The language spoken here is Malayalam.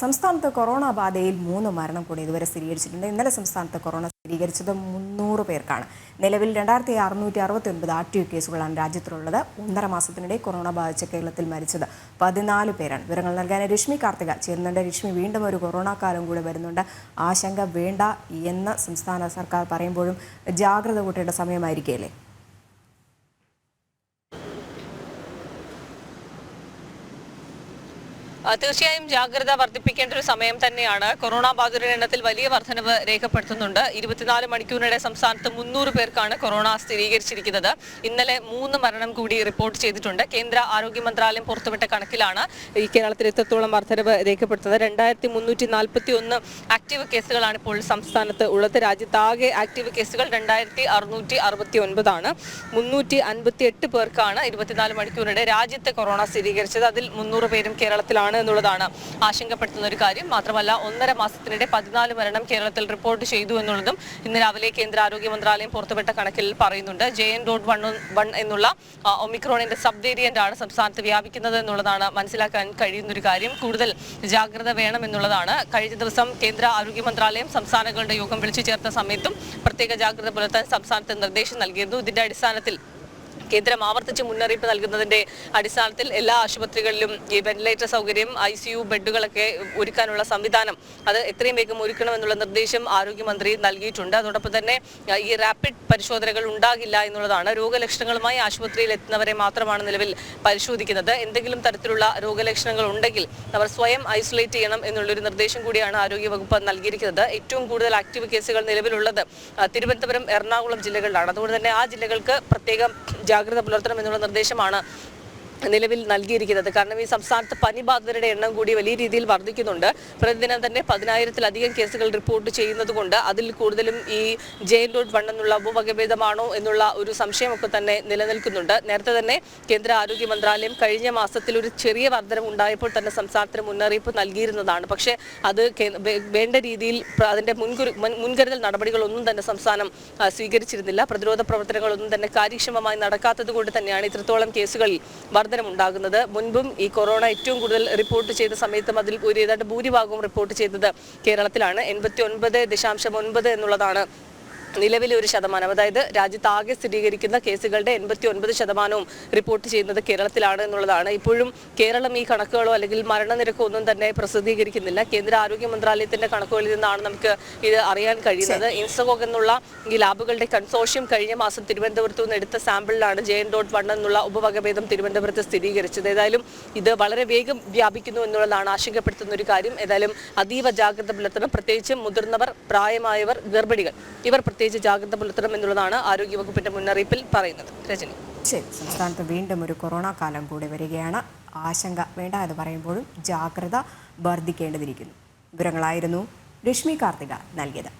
സംസ്ഥാനത്ത് കൊറോണ ബാധയിൽ മൂന്ന് മരണം കൂടി ഇതുവരെ സ്ഥിരീകരിച്ചിട്ടുണ്ട്. ഇന്നലെ സംസ്ഥാനത്ത് കൊറോണ സ്ഥിരീകരിച്ചത് മുന്നൂറ് പേർക്കാണ്. നിലവിൽ രണ്ടായിരത്തി അറുന്നൂറ്റി അറുപത്തി ഒൻപത് ആക്റ്റീവ് കേസുകളാണ് രാജ്യത്തുള്ളത്. ഒന്നര മാസത്തിനിടെ കൊറോണ ബാധിച്ച കേരളത്തിൽ മരിച്ചത് പതിനാല് പേരാണ്. വിവരങ്ങൾ നൽകാൻ രശ്മി കാർത്തിക. ചേരുന്നുണ്ട് രശ്മി. വീണ്ടും ഒരു കൊറോണ കാലം കൂടി വരുന്നുണ്ട്. ആശങ്ക വേണ്ട എന്ന് സംസ്ഥാന സർക്കാർ പറയുമ്പോഴും ജാഗ്രത കൂട്ടേണ്ട സമയമായിരിക്കുകയല്ലേ? തീർച്ചയായും ജാഗ്രത വർദ്ധിപ്പിക്കേണ്ട ഒരു സമയം തന്നെയാണ്. കൊറോണ ബാധിതരുടെ എണ്ണത്തിൽ വലിയ വർധനവ് രേഖപ്പെടുത്തുന്നുണ്ട്. ഇരുപത്തിനാല് മണിക്കൂറിനിടെ സംസ്ഥാനത്ത് മുന്നൂറ് പേർക്കാണ് കൊറോണ സ്ഥിരീകരിച്ചിരിക്കുന്നത്. ഇന്നലെ മൂന്ന് മരണം കൂടി റിപ്പോർട്ട് ചെയ്തിട്ടുണ്ട്. കേന്ദ്ര ആരോഗ്യ മന്ത്രാലയം പുറത്തുവിട്ട കണക്കിലാണ് ഈ കേരളത്തിൽ എത്രത്തോളം വർധനവ് രേഖപ്പെടുത്തുന്നത്. രണ്ടായിരത്തി മുന്നൂറ്റി നാൽപ്പത്തി ഒന്ന് ആക്റ്റീവ് കേസുകളാണ് ഇപ്പോൾ സംസ്ഥാനത്ത് ഉള്ളത്. രാജ്യത്താകെ ആക്റ്റീവ് കേസുകൾ രണ്ടായിരത്തി അറുന്നൂറ്റി അറുപത്തി ഒൻപതാണ് മുന്നൂറ്റി അൻപത്തി എട്ട് പേർക്കാണ് ഇരുപത്തിനാല് മണിക്കൂറിനിടെ രാജ്യത്തെ കൊറോണ സ്ഥിരീകരിച്ചത്. അതിൽ മുന്നൂറ് പേരും കേരളത്തിലാണ്. എന്നുള്ളതാണ് ആശങ്കപ്പെടുത്തുന്ന ഒരു കാര്യം. മാത്രമല്ല ഒന്നര മാസത്തിനിടെ പതിനാല് മരണം കേരളത്തിൽ റിപ്പോർട്ട് ചെയ്തു എന്നുള്ളതും ഇന്ന് രാവിലെ കേന്ദ്ര ആരോഗ്യ മന്ത്രാലയം പുറത്തുവിട്ട കണക്കിൽ പറയുന്നുണ്ട്. J N dot one one എന്നുള്ള ഒമിക്രോണിന്റെ സബ് വേരിയന്റ് ആണ് സംസ്ഥാനത്ത് വ്യാപിക്കുന്നത് എന്നുള്ളതാണ് മനസ്സിലാക്കാൻ കഴിയുന്ന ഒരു കാര്യം. കൂടുതൽ ജാഗ്രത വേണം എന്നുള്ളതാണ്. കഴിഞ്ഞ ദിവസം കേന്ദ്ര ആരോഗ്യ മന്ത്രാലയം സംസ്ഥാനങ്ങളുടെ യോഗം വിളിച്ചു ചേർത്ത സമയത്തും പ്രത്യേക ജാഗ്രത പുലർത്താൻ സംസ്ഥാനത്ത് നിർദ്ദേശം നൽകിയിരുന്നു. ഇതിന്റെ അടിസ്ഥാനത്തിൽ കേന്ദ്രം ആവർത്തിച്ച് മുന്നറിയിപ്പ് നൽകുന്നതിന്റെ അടിസ്ഥാനത്തിൽ എല്ലാ ആശുപത്രികളിലും ഈ വെന്റിലേറ്റർ സൗകര്യം ഐ സി യു ബെഡുകളൊക്കെ ഒരുക്കാനുള്ള സംവിധാനം അത് എത്രയും വേഗം ഒരുക്കണമെന്നുള്ള നിർദ്ദേശം ആരോഗ്യമന്ത്രി നൽകിയിട്ടുണ്ട്. അതോടൊപ്പം തന്നെ ഈ റാപ്പിഡ് പരിശോധനകൾ ഉണ്ടാകില്ല എന്നുള്ളതാണ് രോഗലക്ഷണങ്ങളുമായി ആശുപത്രിയിൽ എത്തുന്നവരെ മാത്രമാണ് നിലവിൽ പരിശോധിക്കുന്നത്. എന്തെങ്കിലും തരത്തിലുള്ള രോഗലക്ഷണങ്ങൾ ഉണ്ടെങ്കിൽ അവർ സ്വയം ഐസൊലേറ്റ് ചെയ്യണം എന്നുള്ളൊരു നിർദ്ദേശം കൂടിയാണ് ആരോഗ്യവകുപ്പ് നൽകിയിരിക്കുന്നത്. ഏറ്റവും കൂടുതൽ ആക്റ്റീവ് കേസുകൾ നിലവിലുള്ളത് തിരുവനന്തപുരം എറണാകുളം ജില്ലകളിലാണ്. അതുകൊണ്ട് തന്നെ ആ ജില്ലകൾക്ക് പ്രത്യേകം ജാഗ്രത പുലർത്തണമെന്നുള്ള നിർദ്ദേശമാണ് നിലവിൽ നൽകിയിരിക്കുന്നത്. കാരണം ഈ സംസ്ഥാനത്ത് പനി ബാധിതരുടെ എണ്ണം കൂടി വലിയ രീതിയിൽ വർദ്ധിക്കുന്നുണ്ട്. പ്രതിദിനം തന്നെ പതിനായിരത്തിലധികം കേസുകൾ റിപ്പോർട്ട് ചെയ്യുന്നത് കൊണ്ട് അതിൽ കൂടുതലും ഈ ജെയിൻ ഡോട്ട് വൺ എന്നുള്ള ഉപവകഭേദമാണോ എന്നുള്ള ഒരു സംശയമൊക്കെ തന്നെ നിലനിൽക്കുന്നുണ്ട്. നേരത്തെ തന്നെ കേന്ദ്ര ആരോഗ്യ മന്ത്രാലയം കഴിഞ്ഞ മാസത്തിൽ ഒരു ചെറിയ വർധനം ഉണ്ടായപ്പോൾ തന്നെ സംസ്ഥാനത്തിന് മുന്നറിയിപ്പ് നൽകിയിരുന്നതാണ്. പക്ഷേ അത് വേണ്ട രീതിയിൽ അതിന്റെ മുൻകുരു മുൻ- മുൻകരുതൽ നടപടികളൊന്നും തന്നെ സംസ്ഥാനം സ്വീകരിച്ചിരുന്നില്ല. പ്രതിരോധ പ്രവർത്തനങ്ങളൊന്നും തന്നെ കാര്യക്ഷമമായി നടക്കാത്തത് തന്നെയാണ് ഇത്രത്തോളം കേസുകളിൽ വർധനമുണ്ടാകുന്നത് മുൻപും ഈ കൊറോണ ഏറ്റവും കൂടുതൽ റിപ്പോർട്ട് ചെയ്ത സമയത്തും അതിൽ ഒരു ഏതാണ്ട് ഭൂരിഭാഗവും റിപ്പോർട്ട് ചെയ്തത് കേരളത്തിലാണ്. എൺപത്തി ഒൻപത് ദശാംശം ഒൻപത് എന്നുള്ളതാണ് നിലവിലെ ഒരു ശതമാനം. അതായത് രാജ്യത്താകെ സ്ഥിരീകരിക്കുന്ന കേസുകളുടെ എൺപത്തി ഒൻപത് ശതമാനവും റിപ്പോർട്ട് ചെയ്യുന്നത് കേരളത്തിലാണ് എന്നുള്ളതാണ്. ഇപ്പോഴും കേരളം ഈ കണക്കുകളോ അല്ലെങ്കിൽ മരണനിരക്കോ ഒന്നും തന്നെ പ്രസിദ്ധീകരിക്കുന്നില്ല. കേന്ദ്ര ആരോഗ്യ മന്ത്രാലയത്തിന്റെ കണക്കുകളിൽ നിന്നാണ് നമുക്ക് ഇത് അറിയാൻ കഴിയുന്നത്. ഇൻസഗോഗ് എന്നുള്ള ഈ ലാബുകളുടെ കൺസോഷ്യം കഴിഞ്ഞ മാസം തിരുവനന്തപുരത്ത് നിന്ന് എടുത്ത സാമ്പിളിലാണ് ജെ എൻ ഡോട്ട് വൺ എന്നുള്ള ഉപവകഭേദം തിരുവനന്തപുരത്ത് സ്ഥിരീകരിച്ചത്. ഏതായാലും ഇത് വളരെ വേഗം വ്യാപിക്കുന്നു എന്നുള്ളതാണ് ആശങ്കപ്പെടുത്തുന്ന ഒരു കാര്യം. ഏതായാലും അതീവ ജാഗ്രത പുലർത്തണം. പ്രത്യേകിച്ച് മുതിർന്നവർ പ്രായമായവർ ഗർഭിണികൾ ഇവർ പ്രത്യേകിച്ച് ജാഗ്രത പുലർത്തണം എന്നുള്ളതാണ് ആരോഗ്യവകുപ്പിന്റെ മുന്നറിയിപ്പിൽ പറയുന്നത്. രജനി. ശരി സംസ്ഥാനത്ത് വീണ്ടും ഒരു കൊറോണ കാലം കൂടി വരികയാണ്. ആശങ്ക വേണ്ട എന്ന് പറയുമ്പോഴും ജാഗ്രത വർദ്ധിക്കേണ്ടതിരിക്കുന്നു. വിവരങ്ങളായിരുന്നു രശ്മി കാർത്തിക നൽകിയത്.